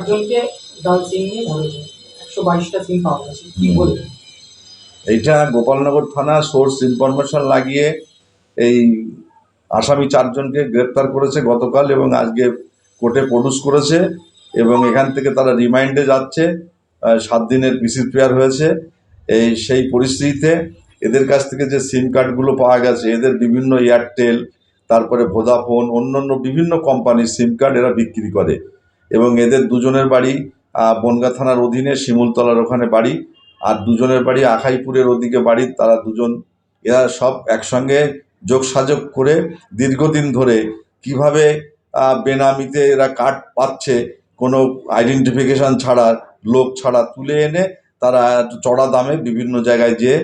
চারজনকে সিম নিয়ে ধরেছে। একশো বাইশটা সিম পাওয়া গেছে। কি বলবেন এইটা গোপালনগর থানা সোর্স ইনফরমেশন লাগিয়ে এই আসামি চারজনকে গ্রেপ্তার করেছে গতকাল এবং আজকে কোর্টে প্রডিউস করেছে এবং এখান থেকে তারা রিমাইন্ডে যাচ্ছে। সাত দিনের পিসির প্রেয়ার হয়েছে। এই সেই পরিস্থিতিতে এদের কাছ থেকে যে সিম কার্ডগুলো পাওয়া গেছে এদের বিভিন্ন এয়ারটেল তারপরে ভোদাফোন অন্যান্য বিভিন্ন কোম্পানির সিম কার্ড এরা বিক্রি করে। এবং এদের দুজনের বাড়ি বনগাঁ থানার অধীনে শিমুলতলার ওখানে বাড়ি, আর দুজনের বাড়ি আখাইপুরের ওদিকে বাড়ি, তারা দুজন, এরা সব একসঙ্গে যোগসাযোগ করে দীর্ঘদিন ধরে কীভাবে বেনামিতে এরা কার্ড পাচ্ছে, কোনো আইডেন্টিফিকেশন ছাড়া, লোক ছাড়া তুলে এনে তারা চড়া দামে বিভিন্ন জায়গায় যেয়ে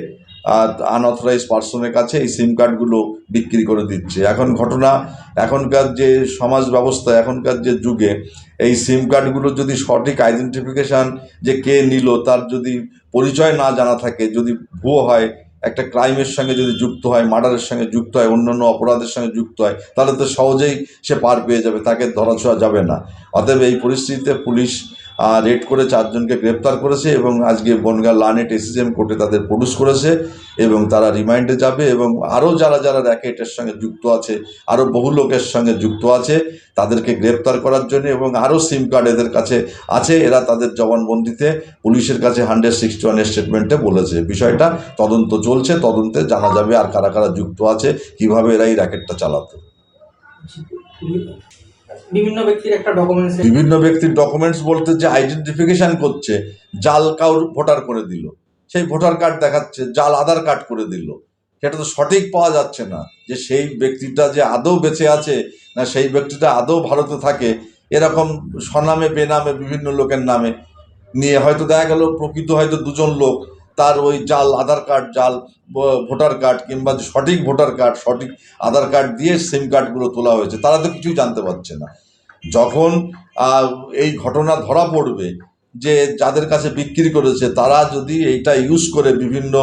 আনঅথরাইজ পার্সনের কাছে এই সিম কার্ডগুলো বিক্রি করে দিচ্ছে। এখন ঘটনা, এখনকার যে সমাজ ব্যবস্থা, এখনকার যে যুগে, এই সিম কার্ডগুলো যদি সঠিক আইডেন্টিফিকেশান যে কে নিল, তার যদি পরিচয় না জানা থাকে, যদি ভুয়ো হয়, একটা ক্রাইমের সঙ্গে যদি যুক্ত হয় মার্ডারের সঙ্গে যুক্ত হয় অন্যান্য অপরাধের সঙ্গে যুক্ত হয়, তাহলে তো সহজেই সে পার পেয়ে যাবে, তাকে ধরাছোঁয়া যাবে না। অতএব এই পরিস্থিতিতে পুলিশ রেড করে চারজনকে গ্রেপ্তার করেছে এবং আজকে বনগাঁ লানেট এসিএম কোর্টে তাদের প্রডিউস করেছে এবং তারা রিমাইন্ডে যাবে এবং আরও যারা যারা র্যাকেটের সঙ্গে যুক্ত আছে, আরও বহু লোকের সঙ্গে যুক্ত আছে, তাদেরকে গ্রেপ্তার করার জন্য এবং আরও সিম কার্ড এদের কাছে আছে। এরা তাদের জবানবন্দিতে পুলিশের কাছে হান্ড্রেড সিক্সটি ওয়ান স্টেটমেন্টে বলেছে। বিষয়টা তদন্ত চলছে, তদন্তে জানা যাবে আর কারা কারা যুক্ত আছে, কীভাবে এরা এই র্যাকেটটা চালাতো। বিভিন্ন ব্যক্তির একটা ডকুমেন্টস বিভিন্ন ব্যক্তির ডকুমেন্টস বলতে যে আইডেন্টিফিকেশন করছে, জাল কাউর ভোটার করে দিল। সেই ভোটার কার্ড দেখাচ্ছে, জাল আধার কার্ড করে দিল। সেটা তো সঠিক পাওয়া যাচ্ছে না যে সেই ব্যক্তিটা যে আদৌ বেঁচে আছে না সেই ব্যক্তিটা আদৌ ভারতে থাকে, এরকম স্বনামে, বেনামে, বিভিন্ন লোকের নামে। নিয়ে হয়তো দেখা গেল, প্রকৃত হয়তো দুজন লোক তার ওই জাল, আধার কার্ড জাল ভোটার কার্ড কিংবা সঠিক ভোটার কার্ড, সঠিক আধার কার্ড দিয়ে সিম কার্ডগুলো তোলা হয়েছে। তারা তো কিছুই জানতে পারছে না। যখন এই ঘটনা ধরা পড়বে যে যাদের কাছে বিক্রি করেছে, তারা যদি এইটা ইউজ করে বিভিন্ন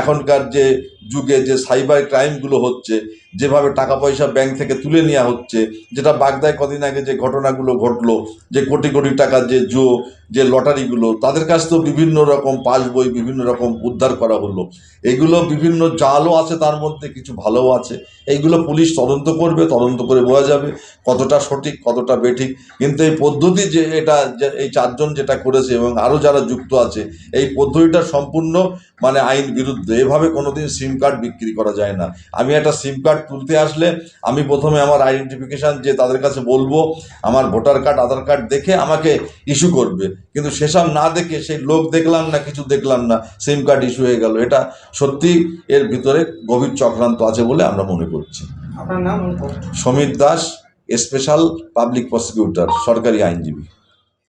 এখনকার যে যুগে যে সাইবার ক্রাইমগুলো হচ্ছে, যেভাবে টাকা পয়সা ব্যাংক থেকে তুলে নেওয়া হচ্ছে, যেটা বাগদায় কদিন আগে যে ঘটনাগুলো ঘটলো, যে কোটি কোটি টাকার যে জো, যে লটারিগুলো, তাদের কাছ তো বিভিন্ন রকম পাস বই, বিভিন্ন রকম উদ্ধার করা হলো। এগুলো বিভিন্ন জালও আছে, তার মধ্যে কিছু ভালোও আছে। এইগুলো পুলিশ তদন্ত করবে, তদন্ত করে বোঝা যাবে কতটা সঠিক, কতটা বেঠিক। কিন্তু এই পদ্ধতি যে এটা এই চারজন যেটা করেছে এবং আরও যারা যুক্ত আছে, এই পদ্ধতিটা সম্পূর্ণ মানে আইন বিরুদ্ধে। এভাবে কোনোদিন সিম কার্ড বিক্রি করা যায় না। আমি একটা সিম কার্ড তুলতে আসলে আমি প্রথমে আমার আইডেন্টিফিকেশান যে তাদের কাছে বলব আমার ভোটার কার্ড আধার কার্ড দেখে আমাকে ইস্যু করবে। কিন্তু সেসব না দেখে সেই লোক দেখলাম না কিছু দেখলাম না সিম কার্ড ইস্যু হয়ে গেল। এটা সত্যি এর ভিতরে গভীর চক্রান্ত আছে বলে আমরা মনে করছি। আপনার নাম? Samir Das special public prosecutor সরকারি আইনজীবী।